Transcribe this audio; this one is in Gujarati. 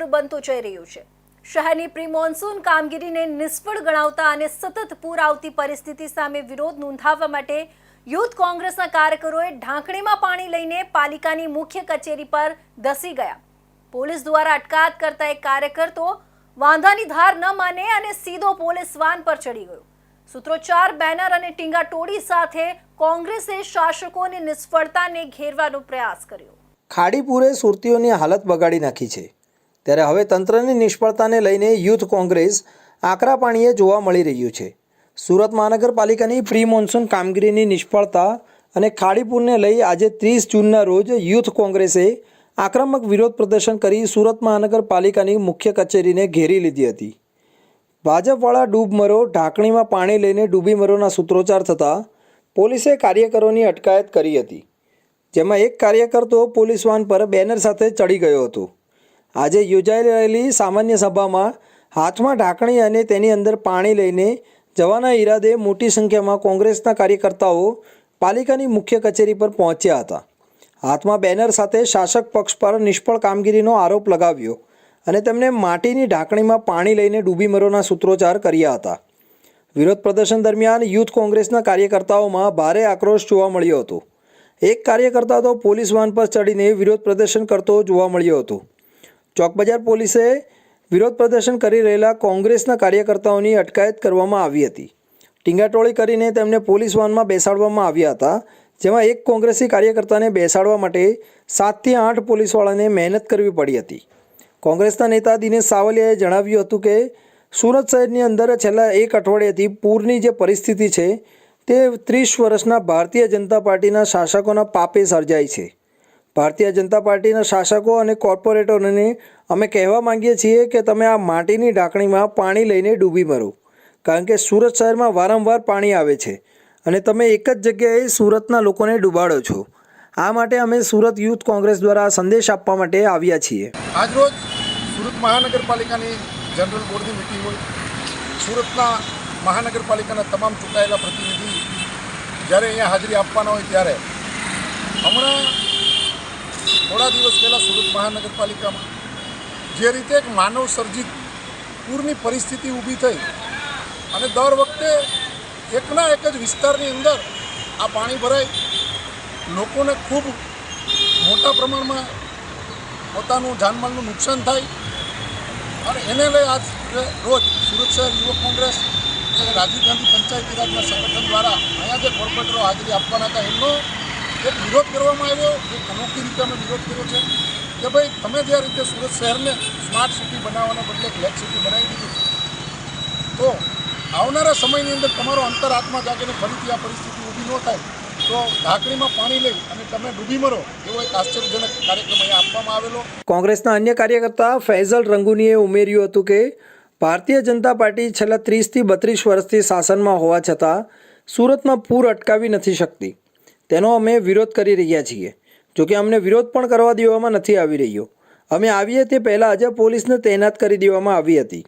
ઉગ્ર બનતું જઈ રહ્યું છે. શહેરની પ્રી મોન્સૂન કામગીરીને નિષ્ફળ ગણાવતા અને સતત પૂર આવતી પરિસ્થિતિ સામે વિરોધ નોંધાવવા માટે યુથ કોંગ્રેસના કાર્યકરોએ ઢાંકણીમાં પાણી લઈને પાલિકાની મુખ્ય કચેરી પર ધસી ગયા. પોલીસ દ્વારા અટકાયત કરતા એક કાર્યકર તો વાંધાની ધાર ન માને અને સીધો પોલીસ વાન પર ચડી ગયો. સૂત્રોચ્ચાર, બેનર અને ટીંગાટોળી સાથે કોંગ્રેસે શાસકોની નિષ્ફળતાને ઘેરવાનો પ્રયાસ કર્યો. ખાડીપુરે સુરતીઓની હાલત બગાડી નાખી છે. ત્યારે હવે તંત્રની નિષ્ફળતાને લઈને યુથ કોંગ્રેસ આકરા પાણીએ જોવા મળી રહ્યું છે. સુરત મહાનગરપાલિકાની પ્રી મોન્સૂન કામગીરીની નિષ્ફળતા અને ખાડીપુરને લઈ આજે ત્રીસ જૂનના રોજ યુથ કોંગ્રેસે આક્રમક વિરોધ પ્રદર્શન કરી સુરત મહાનગરપાલિકાની મુખ્ય કચેરીને ઘેરી લીધી હતી. ભાજપવાળા ડૂબમરો ઢાંકણીમાં પાણી લઈને ડૂબીમરોના સૂત્રોચ્ચાર થતાં પોલીસે કાર્યકરોની અટકાયત કરી હતી. જેમાં એક કાર્યકર તો પોલીસ પર બેનર સાથે ચડી ગયો હતો. આજે યોજાઈ રહેલી સામાન્ય સભામાં હાથમાં ઢાંકણી અને તેની અંદર પાણી લઈને જવાના ઈરાદે મોટી સંખ્યામાં કોંગ્રેસના કાર્યકર્તાઓ પાલિકાની મુખ્ય કચેરી પર પહોંચ્યા હતા. હાથમાં બેનર સાથે શાસક પક્ષ પર નિષ્ફળ કામગીરીનો આરોપ લગાવ્યો અને તેમણે માટીની ઢાંકણીમાં પાણી લઈને ડૂબીમરોના સૂત્રોચ્ચાર કર્યા હતા. વિરોધ પ્રદર્શન દરમિયાન યુથ કોંગ્રેસના કાર્યકર્તાઓમાં ભારે આક્રોશ જોવા મળ્યો હતો. એક કાર્યકર્તા તો પોલીસ વાન પર ચડીને વિરોધ પ્રદર્શન કરતો જોવા મળ્યો હતો. ચોકબજાર પોલીસે વિરોધ પ્રદર્શન કરી રહેલા કોંગ્રેસના કાર્યકર્તાઓની અટકાયત કરવામાં આવી હતી. ટીંગાટોળી કરીને તેમને પોલીસ વાનમાં બેસાડવામાં આવ્યા હતા, જેમાં એક કોંગ્રેસી કાર્યકર્તાને બેસાડવા માટે સાતથી આઠ પોલીસવાળાને મહેનત કરવી પડી હતી. કોંગ્રેસના નેતા દિનેશ સાવલિયાએ જણાવ્યું હતું કે, સુરત શહેરની અંદર છેલ્લા એક અઠવાડિયાથી પૂરની જે પરિસ્થિતિ છે, તે ત્રીસ વર્ષના ભારતીય જનતા પાર્ટીના શાસકોના પાપે સર્જાઈ છે. ભારતીય જનતા પાર્ટીના શાસકો અને કોર્પોરેટરોને અમે કહેવા માંગીએ છીએ કે તમે આ માટીની ઢાંકણીમાં પાણી લઈને ડૂબી મરો. કારણ કે સુરત શહેરમાં વારંવાર પાણી આવે છે અને તમે એક જ જગ્યાએ સુરતના લોકોને ડૂબાડો છો. આ માટે અમે સુરત યુથ કોંગ્રેસ દ્વારા સંદેશ આપવા માટે આવ્યા છીએ. આજરોજ સુરત મહાનગરપાલિકાની જનરલ બોર્ડની મિટિંગ હોય. સુરતના મહાનગરપાલિકાના તમામ ચૂંટાયેલા પ્રતિનિધિ જ્યારે અહીંયા હાજરી આપવાના હોય ત્યારે હમણાં થોડા દિવસ પહેલાં સુરત મહાનગરપાલિકામાં. જે રીતે એક માનવ સર્જિત પૂરની પરિસ્થિતિ ઊભી થઈ અને દર વખતે એકના એક જ વિસ્તારની અંદર આ પાણી ભરાય લોકોને ખૂબ મોટા પ્રમાણમાં પોતાનું જાનમાલનું નુકસાન થાય અને એને લઈ આજ રોજ સુરત શહેર યુવક કોંગ્રેસ રાજીવ ગાંધી પંચાયતી રાજના સંગઠન દ્વારા અહીંયા જે કોર્પોરેટરો હાજરી આપવાના હતા એમનો એક વિરોધ કરવામાં આવ્યો, એક અનોખી રીતે અમે વિરોધ કર્યો છે કે ભાઈ, તમે જે રીતે સુરત શહેરને સ્માર્ટ સિટી બનાવવાના બદલે બ્લેક સિટી બનાવી દીધી તો આવનારા સમયની અંદર તમારો અંતરાત્મા જાગીને ફરીથી આ પરિસ્થિતિ ઊભી ન થાય, તો ઢાંકણીમાં પાણી લઈ અને તમે ડૂબી મરો એવો એક આશ્ચર્યજનક કાર્યક્રમ આપવામાં આવેલો. કોંગ્રેસના અન્ય કાર્યકર્તા ફૈઝલ રંગુનીએ ઉમેર્યું હતું કે, ભારતીય જનતા પાર્ટી છેલ્લા ત્રીસથી બત્રીસ વર્ષથી શાસનમાં હોવા છતાં સુરતમાં પૂર અટકાવી નથી શકતી. તેનો અમે વિરોધ કરી રહ્યા છીએ. જોકે અમને વિરોધ પણ કરવા દેવામાં નથી આવી રહ્યો. અમે આવીએ તે પહેલાં જ પોલીસને તૈનાત કરી દેવામાં આવી હતી.